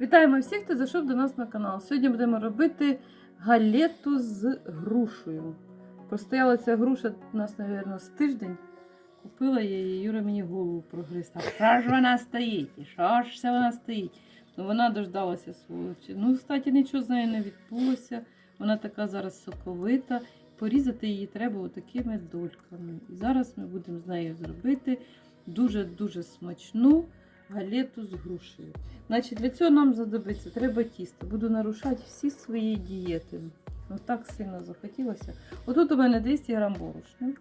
Вітаємо всіх, хто зайшов до нас на канал. Сьогодні будемо робити галету з грушею. Простояла ця груша у нас, мабуть, з тиждень. Купила я її, Юра мені голову прогриз. А що ж вона стоїть? Що ж це вона стоїть? Ну вона дождалася сволочі. Ну, кстати, нічого з нею не відбулося. Вона така зараз соковита. Порізати її треба отакими дольками. І зараз ми будемо з нею зробити дуже-дуже смачну галету з грушею. Значить, для цього нам знадобиться треба тісто. Буду нарушати всі свої дієти. Ну так сильно захотілося. Отут у мене 200 грам борошна.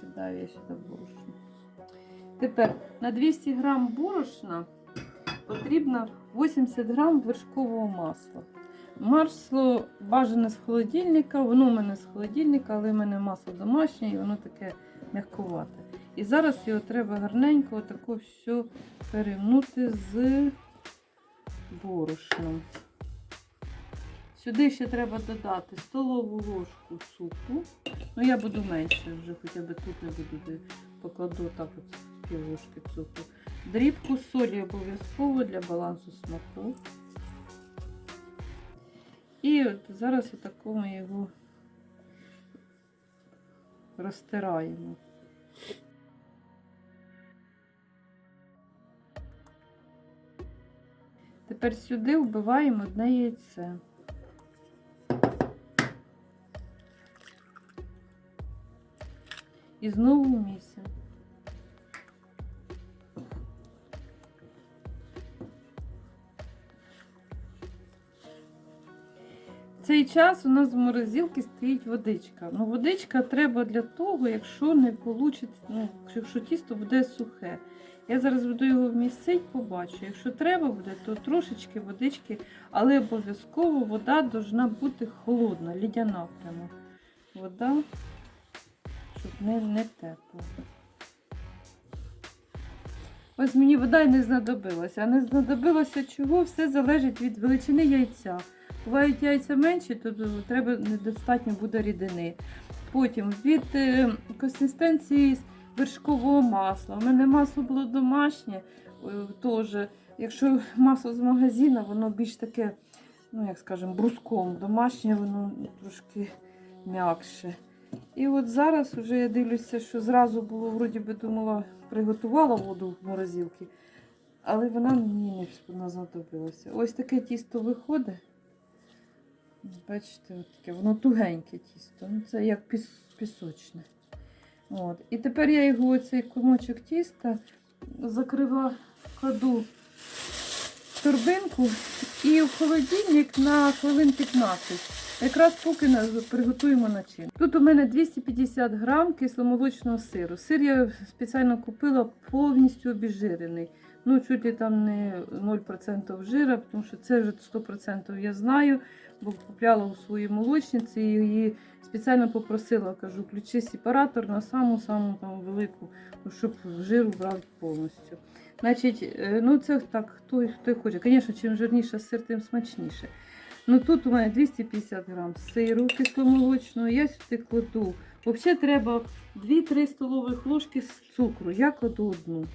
Кидаю я сюди борошно. Тепер на 200 грам борошна потрібно 80 грам вершкового масла. Масло бажане з холодильника, воно у мене з холодильника, але в мене масло домашнє і воно таке м'якувате. І зараз його треба гарненько отако все перемнути з борошном. Сюди ще треба додати столову ложку цукру. Ну, я буду менше вже, хоча б тут не буду покладу так от пів ложки цукру. Дрібку солі обов'язково для балансу смаку. І от зараз отако ми його розтираємо. Тепер сюди вбиваємо одне яйце. І знову місяць. В цей час у нас в морозилці стоїть водичка. Ну, водичка треба для того, якщо не вийде, ну, якщо тісто буде сухе. Я зараз буду його вмістити, побачу. Якщо треба буде, то трошечки водички, але обов'язково вода повинна бути холодна, лідяна прямо. Вода, щоб не, не тепла. Ось мені вода і не знадобилася. А не знадобилося чого, все залежить від величини яйця. Бувають яйця менші, то треба недостатньо буде рідини. Потім від е, консистенції вершкового масла. У мене масло було домашнє е, теж. Якщо масло з магазину, воно більш таке, ну як скажемо, бруском. Домашнє, воно трошки м'якше. І от зараз вже я дивлюся, що зразу було, вроді би думала, приготувала воду в морозилці, але вона мені не знадобилася. Ось таке тісто виходить. Бачите, от таке, воно тугеньке тісто. Ну, це як піс, пісочне. От. І тепер я його оцей комочок тіста закрива, кладу в торбинку і в холодильник на хвилин 15. Якраз поки приготуємо начинку. Тут у мене 250 грам кисломолочного сиру. Сир я спеціально купила повністю обезжирений. Ну, чуть ли там не 0% жира, тому що це вже 100% я знаю, бо купляла у своїй молочниці і її спеціально попросила, кажу, включи сепаратор на саму-саму там велику, ну, щоб жир брав повністю. Значить, е, ну це так, хто, хто хоче. Звісно, чим жирніше сир, тим смачніше. Ну тут у мене 250 грам сиру кисломолочного, я сюди кладу. Взагалі треба 2-3 столових ложки з цукру. Я кладу одну.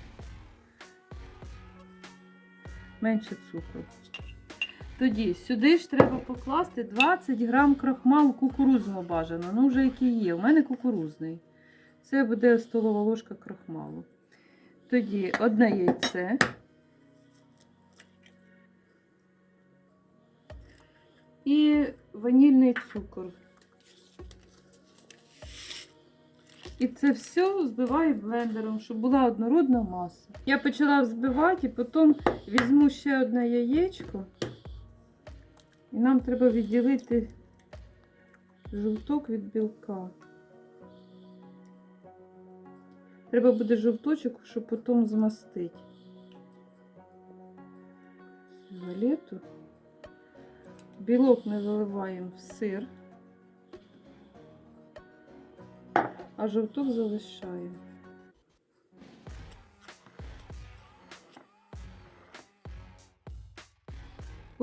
Менше цукру. Тоді сюди ж треба покласти 20 грам крахмалу кукурузного бажано. Ну, вже який є. У мене кукурузний. Це буде столова ложка крахмалу. Тоді одне яйце. І ванільний цукор. І це все збиваю блендером, щоб була однородна маса. Я почала взбивати, і потім візьму ще одне яєчко. І нам треба відділити жовток від білка. Треба буде жовточок, щоб потім змастити. Галету. Білок ми заливаємо в сир, а жовток залишаємо.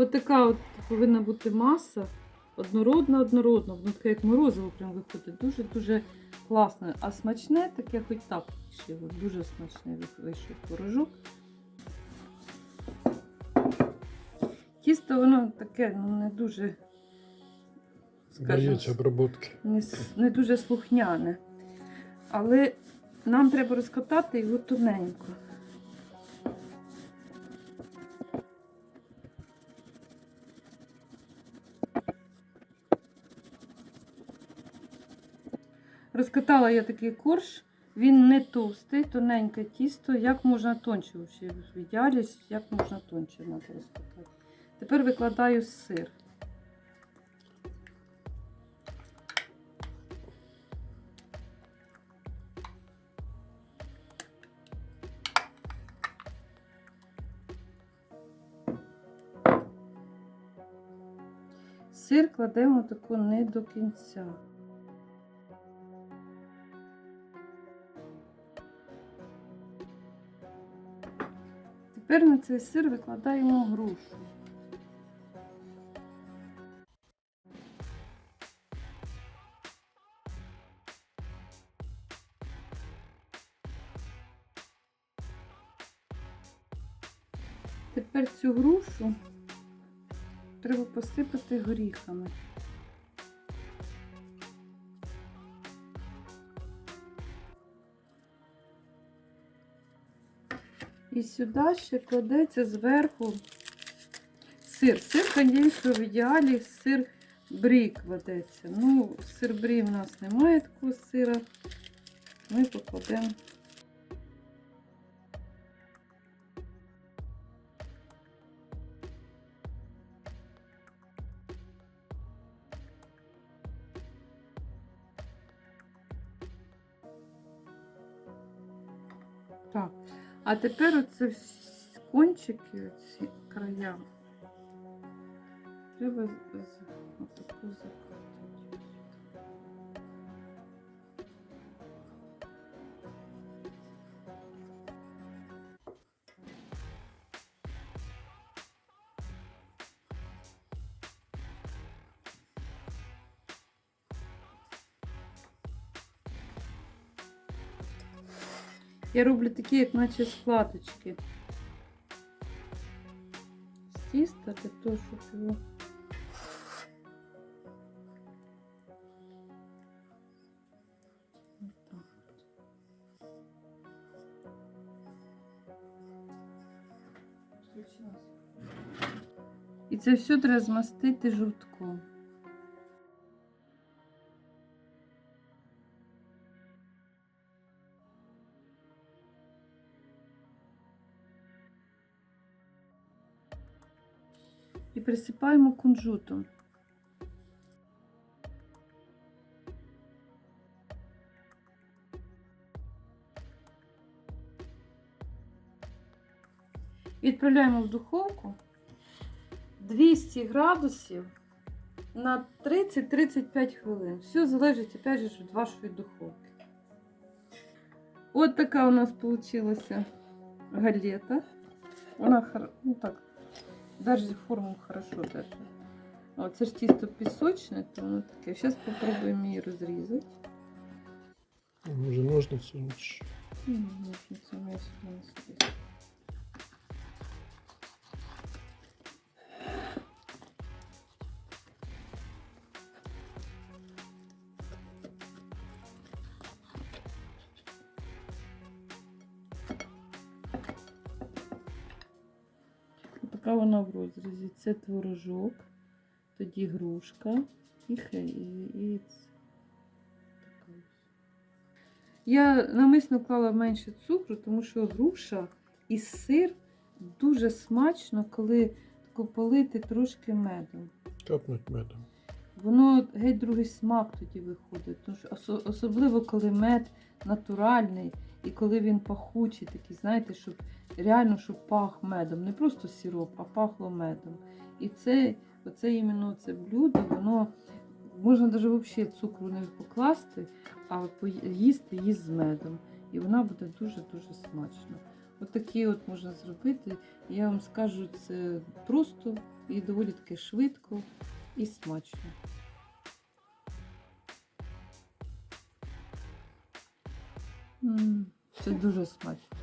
Ось така от повинна бути маса. Однородна, однородна. Воно таке, як морозиво прям виходить. Дуже-дуже класне. А смачне таке хоч так. ще, Дуже смачне вийшов творожок. Тісто воно таке ну, не дуже, скажімо, обробки. не, не дуже слухняне. Але нам треба розкатати його тоненько. Розкатала я такий корж, він не товстий, тоненьке тісто, як можна тонче в як можна тонче треба розкатати. Тепер викладаю сир. Сир кладемо таку не до кінця. Тепер на цей сир викладаємо грушу. Тепер цю грушу треба посипати горіхами. І сюди ще кладеться зверху сир. Сир, звісно, в ідеалі сир брі кладеться. Ну, сир брі в нас немає такого сира. Ми покладемо. А тепер оце кончики, ці края. Треба отаку закрутити. Я роблю такі, як наче складочки. З тіста для того, щоб його. І це все треба змастити жовтком. Присипаємо кунжутом. Відправляємо в духовку 200 градусів на 30-35 хвилин. Все залежить опять же від вашої духовки. От така у нас получилася галета. Вона ну так, Даже форму хорошо держит. О, це ж тісто пісочне, то воно таке. Зараз спробуємо її розрізати. Може ножниці лучше. М, ножницями я Така вона в розрізі. Це творожок, тоді грушка і хе, і, і ц- така ось. Я намисно клала менше цукру, тому що груша і сир дуже смачно, коли тако полити трошки медом. Капнуть медом. Воно геть другий смак тоді виходить. Що особливо коли мед натуральний і коли він пахучий, такий, знаєте, щоб реально щоб пах медом. Не просто сироп, а пахло медом. І це, оце іменно це блюдо, воно можна навіть взагалі цукру не покласти, а їсти її з медом. І вона буде дуже-дуже смачно. Отакі от можна зробити. Я вам скажу, це просто і доволі таки швидко і смачно. Це дуже смачно.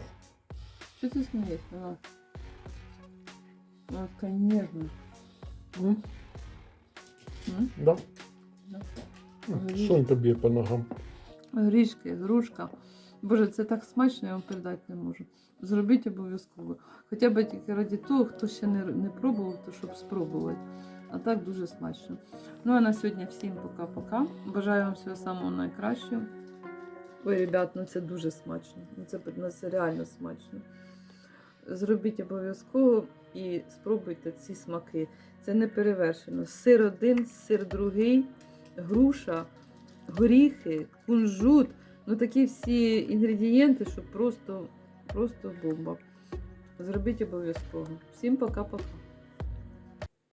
Що ти смієш? Вона, вона така ніжна. М? М? Да? Да. М, Сонька б'є по ногам. Горішки, грушка. Боже, це так смачно, я вам передати не можу. Зробіть обов'язково. Хоча б тільки раді того, хто ще не, не пробував, то щоб спробувати. А так дуже смачно. Ну а на сьогодні всім пока-пока. Бажаю вам всього самого найкращого. Ой, ребят, ну це дуже смачно. Ну це, ну, це реально смачно. Зробіть обов'язково і спробуйте ці смаки. Це не перевершено. Сир один, сир другий, груша, горіхи, кунжут. Ну такі всі інгредієнти, що просто, просто бомба. Зробіть обов'язково. Всім пока-пока.